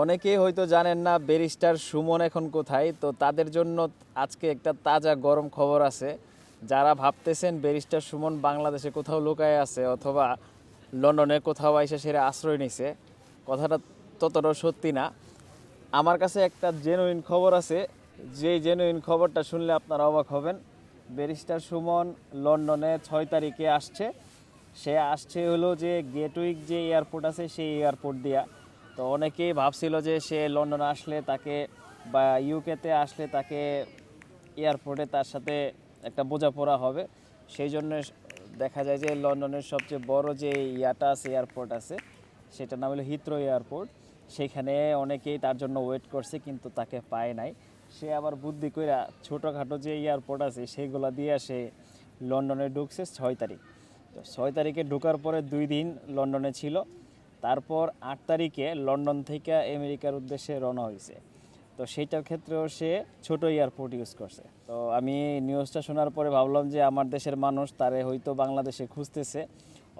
অনেকেই হয়তো জানেন না, ব্যারিস্টার সুমন এখন কোথায়? তো তাদের জন্য আজকে একটা তাজা গরম খবর আছে। যারা ভাবতেছেন ব্যারিস্টার সুমন বাংলাদেশে কোথাও লুকায় আছে অথবা লন্ডনে কোথাও এসে সেরা আশ্রয় নিছে, কথাটা ততটাও সত্যি না। আমার কাছে একটা জেনুইন খবর আছে। যে জেনুইন খবরটা শুনলে আপনারা অবাক হবেন। ব্যারিস্টার সুমন লন্ডনে ছয় তারিখে আসছে। সে আসছে হলো যে গেটউইক যে এয়ারপোর্ট আছে, সেই এয়ারপোর্ট দিয়া। তো অনেকেই ভাবছিল যে সে লন্ডনে আসলে তাকে বা ইউকেতে আসলে তাকে এয়ারপোর্টে তার সাথে একটা বোঝাপড়া হবে। সেই জন্য দেখা যায় যে লন্ডনের সবচেয়ে বড় যে ইয়াটা আছে এয়ারপোর্ট আছে, সেটার নাম হলো হিথ্রো এয়ারপোর্ট সেখানে অনেকেই তার জন্য ওয়েট করছে কিন্তু তাকে পায় নাই। সে আবার বুদ্ধি কইরা ছোটোখাটো যে এয়ারপোর্ট আছে সেইগুলা দিয়ে সে লন্ডনে ঢুকছে ছয় তারিখ। তো ছয় তারিখে ঢোকার পরে দুই দিন লন্ডনে ছিল। তারপর আট তারিখে লন্ডন থেকে আমেরিকার উদ্দেশ্যে রওনা হয়েছে। তো সেইটার ক্ষেত্রেও সে ছোট এয়ারপোর্ট ইউজ করছে। তো আমি নিউজটা শোনার পরে ভাবলাম যে আমার দেশের মানুষ তারে হয়তো বাংলাদেশে খুঁজতেছে,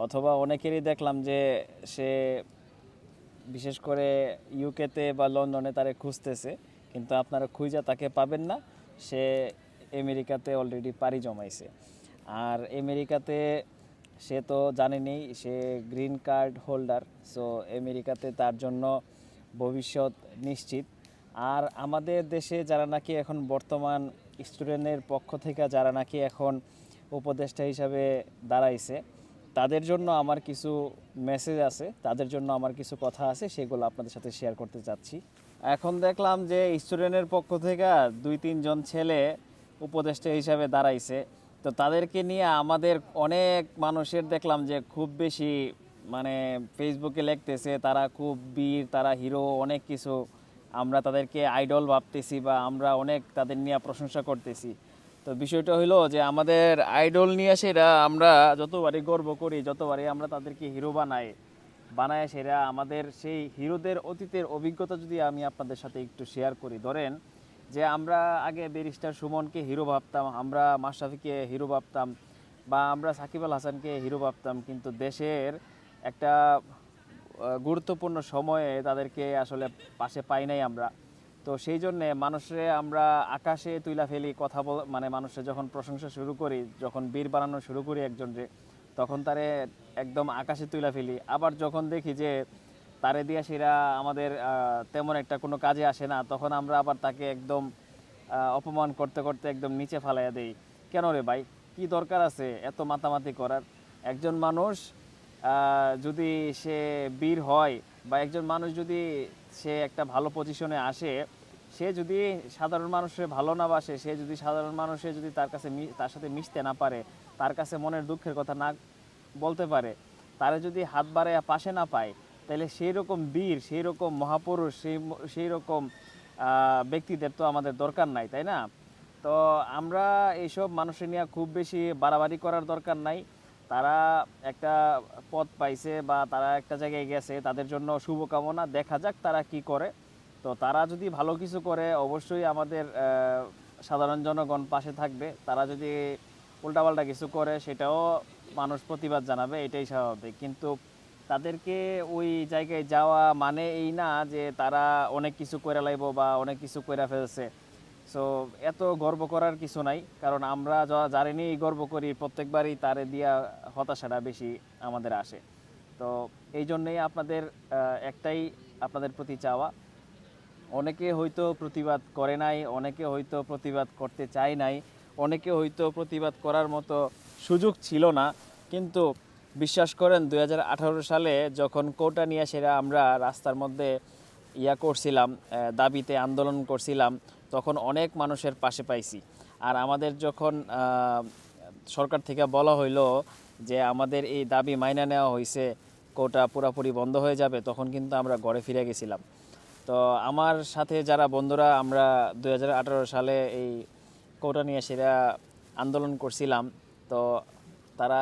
অথবা অনেকেরই দেখলাম যে সে বিশেষ করে ইউকেতে বা লন্ডনে তারে খুঁজতেছে, কিন্তু আপনারা খুঁজা তাকে পাবেন না। সে আমেরিকাতে অলরেডি পাড়ি জমাইছে। আর আমেরিকাতে সে তো জানেনি, সে গ্রিন কার্ড হোল্ডার সো আমেরিকাতে তার জন্য ভবিষ্যৎ নিশ্চিত। আর আমাদের দেশে যারা নাকি এখন বর্তমান স্টুডেন্টের পক্ষ থেকে যারা নাকি এখন উপদেষ্টা হিসাবে দাঁড়াইছে, তাদের জন্য আমার কিছু মেসেজ আছে, তাদের জন্য আমার কিছু কথা আছে, সেগুলো আপনাদের সাথে শেয়ার করতে চাচ্ছি। এখন দেখলাম যে স্টুডেন্টের পক্ষ থেকে দুই তিনজন ছেলে উপদেষ্টা হিসাবে দাঁড়াইছে। তো তাদেরকে নিয়ে আমাদের অনেক মানুষের দেখলাম যে খুব বেশি মানে ফেসবুকে লিখতেছে, তারা খুব বীর, তারা হিরো অনেক কিছু। আমরা তাদেরকে আইডল ভাবতেছি বা আমরা অনেক তাদের নিয়ে প্রশংসা করতেছি। তো বিষয়টা হলো যে আমাদের আইডল নিয়ে সেটা আমরা যতবারই গর্ব করি, যতবারই আমরা তাদেরকে হিরো বানাই, বানায় সেরা আমাদের সেই হিরোদের অতীতের অভিজ্ঞতা যদি আমি আপনাদের সাথে একটু শেয়ার করি। ধরেন যে আমরা আগে ব্যারিস্টার সুমনকে হিরো ভাবতাম, আমরা মাশরাফিকে হিরো ভাবতাম বা আমরা সাকিব আল হাসানকে হিরো ভাবতাম, কিন্তু দেশের একটা গুরুত্বপূর্ণ সময়ে তাদেরকে আসলে পাশে পাই নাই আমরা। তো সেই জন্যে মানুষে আমরা আকাশে তুইলা ফেলি কথা বল মানে মানুষের যখন প্রশংসা শুরু করি, যখন বীর বানানো শুরু করি একজনরে তখন তারে একদম আকাশে তুইলা ফেলি। আবার যখন দেখি যে তারে দিয়ে সেরা আমাদের তেমন একটা কোনো কাজে আসে না। তখন আমরা আবার তাকে একদম অপমান করতে করতে একদম নিচে ফালাইয়া দেই। কেন রে ভাই? কি দরকার আছে এত মাতামাতি করার? একজন মানুষ যদি সে বীর হয় বা একজন মানুষ যদি সে একটা ভালো পজিশনে আসে, সে যদি সাধারণ মানুষের ভালো না বাসে, সে যদি সাধারণ মানুষে যদি তার কাছে তার সাথে মিশতে না পারে, তার কাছে মনের দুঃখের কথা না বলতে পারে, তারা যদি হাত বাড়াইয়া পাশে না পায় তাহলে সেই রকম বীর সেই রকম মহাপুরুষ, সেই সেই রকম ব্যক্তিদের তো আমাদের দরকার নাই, তাই না? তো আমরা এইসব মানুষের নিয়ে খুব বেশি বাড়াবাড়ি করার দরকার নাই। তারা একটা পথ পাইছে বা তারা একটা জায়গায় গেছে, তাদের জন্য শুভকামনা, দেখা যাক তারা কি করে। তো তারা যদি ভালো কিছু করে, অবশ্যই আমাদের সাধারণ জনগণ পাশে থাকবে। তারা যদি উল্টাপাল্টা কিছু করে, সেটাও মানুষ প্রতিবাদ জানাবে, এটাই স্বাভাবিক। কিন্তু তাদেরকে ওই জায়গায় যাওয়া মানে এই না যে তারা অনেক কিছু করে লাইব বা অনেক কিছু করে ফেলছে। সো এত গর্ব করার কিছু নাই, কারণ আমরা যারে নিয়েই গর্ব করি, প্রত্যেকবারই তারে দিয়া হতাশাটা বেশি আমাদের আসে। তো এই জন্যেই আপনাদের একটাই আপনাদের প্রতি চাওয়া। অনেকে হয়তো প্রতিবাদ করে নাই, অনেকে হয়তো প্রতিবাদ করতে চায় নাই, অনেকে হয়তো প্রতিবাদ করার মতো সুযোগ ছিল না, কিন্তু বিশ্বাস করেন দু হাজার আঠেরো সালে যখন কোটা নিয়ে সেরা আমরা রাস্তার মধ্যে ইয়া করছিলাম দাবিতে আন্দোলন করছিলাম, তখন অনেক মানুষের পাশে পাইছি। আর আমাদের যখন সরকার থেকে বলা হইল যে আমাদের এই দাবি মাইনা নেওয়া হয়েছে কোটা পুরাপুরি বন্ধ হয়ে যাবে, তখন কিন্তু আমরা ঘরে ফিরে গেছিলাম। তো আমার সাথে যারা বন্ধুরা, আমরা দু হাজার আঠেরো সালে এই কোটা নিয়ে সেরা আন্দোলন করছিলাম, তো তারা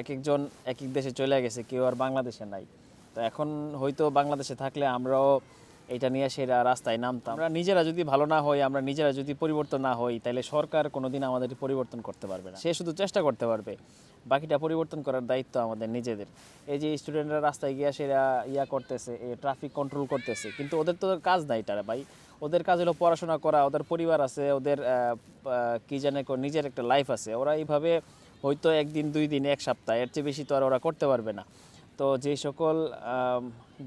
এক একজন এক এক দেশে চলে গেছে, কেউ আর বাংলাদেশে নাই। তো এখন হয়তো বাংলাদেশে থাকলে আমরাও এটা নিয়ে সেরা রাস্তায় নামতাম। আমরা নিজেরা যদি ভালো না হই, আমরা নিজেরা যদি পরিবর্তন না হই তাহলে সরকার কোনোদিন আমাদের পরিবর্তন করতে পারবে না। সে শুধু চেষ্টা করতে পারবে। বাকিটা পরিবর্তন করার দায়িত্ব আমাদের নিজেদের। এই যে স্টুডেন্টরা রাস্তায় গিয়া সেরা ইয়া করতেছে, এ ট্রাফিক কন্ট্রোল করতেছে, কিন্তু ওদের তো কাজ নাই তারা ভাই। ওদের কাজ হলো পড়াশোনা করা, ওদের পরিবার আছে, ওদের কী জানে নিজের একটা লাইফ আছে। ওরা এইভাবে হয়তো একদিন, দুই দিন, এক সপ্তাহ, এর চেয়ে বেশি তো আর ওরা করতে পারবে না। তো যে সকল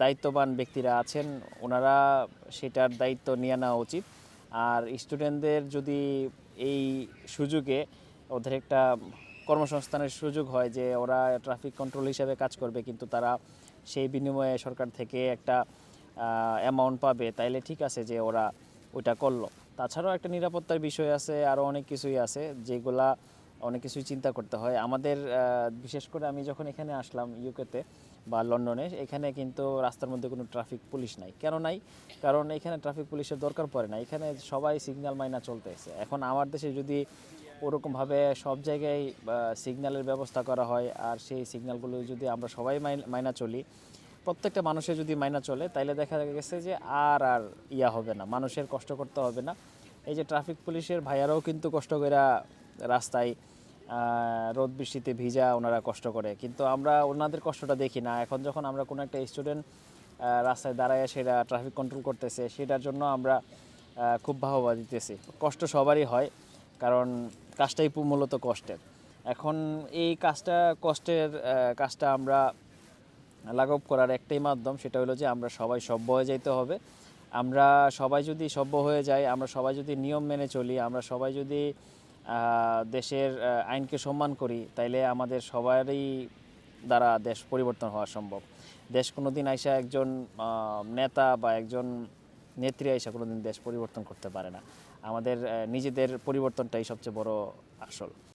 দায়িত্ববান ব্যক্তিরা আছেন, ওনারা সেটার দায়িত্ব নিয়ে নেওয়া উচিত। আর স্টুডেন্টদের যদি এই সুযোগে ওদের একটা কর্মসংস্থানের সুযোগ হয় যে ওরা ট্রাফিক কন্ট্রোল হিসাবে কাজ করবে, কিন্তু তারা সেই বিনিময়ে সরকার থেকে একটা অ্যামাউন্ট পাবে, তাইলে ঠিক আছে যে ওরা ওইটা করল। তাছাড়াও একটা নিরাপত্তার বিষয় আছে আরও অনেক কিছুই আছে, যেগুলা অনেক কিছুই চিন্তা করতে হয়। আমাদের বিশেষ করে আমি যখন এখানে আসলাম ইউকেতে বা লন্ডনে, এখানে কিন্তু রাস্তার মধ্যে কোনো ট্রাফিক পুলিশ নাই। কেন নাই? কারণ এখানে ট্রাফিক পুলিশের দরকার পড়ে না। এখানে সবাই সিগন্যাল মাইনা চলতেছে। এখন আমার দেশে যদি ওরকমভাবে সব জায়গায় সিগন্যালের ব্যবস্থা করা হয় আর সেই সিগন্যালগুলো যদি আমরা সবাই মাইন- চলি, প্রত্যেকটা মানুষের যদি মাইনা চলে, তাইলে দেখা গেছে যে আর আর ইয়া হবে না। মানুষের কষ্ট করতে হবে না। এই যে ট্রাফিক পুলিশের ভাইয়ারাও কিন্তু কষ্ট করে রাস্তায় রোদ বৃষ্টিতে ভিজা ওনারা কষ্ট করে। কিন্তু আমরা ওনাদের কষ্টটা দেখি না। এখন যখন আমরা কোনো একটা স্টুডেন্ট রাস্তায় দাঁড়ায় সেটা ট্রাফিক কন্ট্রোল করতেছে, সেটার জন্য আমরা খুব বাহবা দিতেছি। কষ্ট সবারই হয়, কারণ কাজটাই মূলত কষ্টের। এখন এই কাজটা কষ্টের কাজটা আমরা লাঘব করার একটাই মাধ্যম, সেটা হলো যে আমরা সবাই সভ্য হয়ে যাইতে হবে। আমরা সবাই যদি সভ্য হয়ে যাই, আমরা সবাই যদি নিয়ম মেনে চলি, আমরা সবাই যদি দেশের আইনকে সম্মান করি, তাইলে আমাদের সবারই দ্বারা দেশ পরিবর্তন হওয়া সম্ভব। দেশ কোনো দিন আইসা একজন নেতা বা একজন নেত্রী আইসা কোনো দিন দেশ পরিবর্তন করতে পারে না। আমাদের নিজেদের পরিবর্তনটাই সবচেয়ে বড় আসল।